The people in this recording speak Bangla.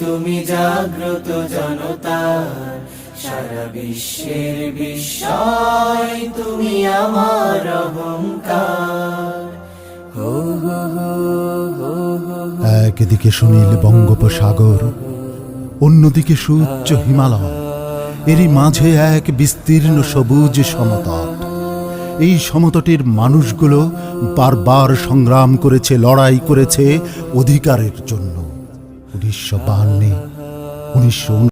তুমি জাগ্রত জনতার, সারা বিশ্বের বিস্ময়, তুমি আমার একদিকে সুনীল বঙ্গোপসাগর, অন্যদিকে সুউচ্চ হিমালয়। এরই মাঝে এক বিস্তীর্ণ সবুজ সমতট। এই সমতটের মানুষগুলো বারবার সংগ্রাম করেছে, লড়াই করেছে অধিকারের জন্য। উনিশশো বাহান্নে উনিশশো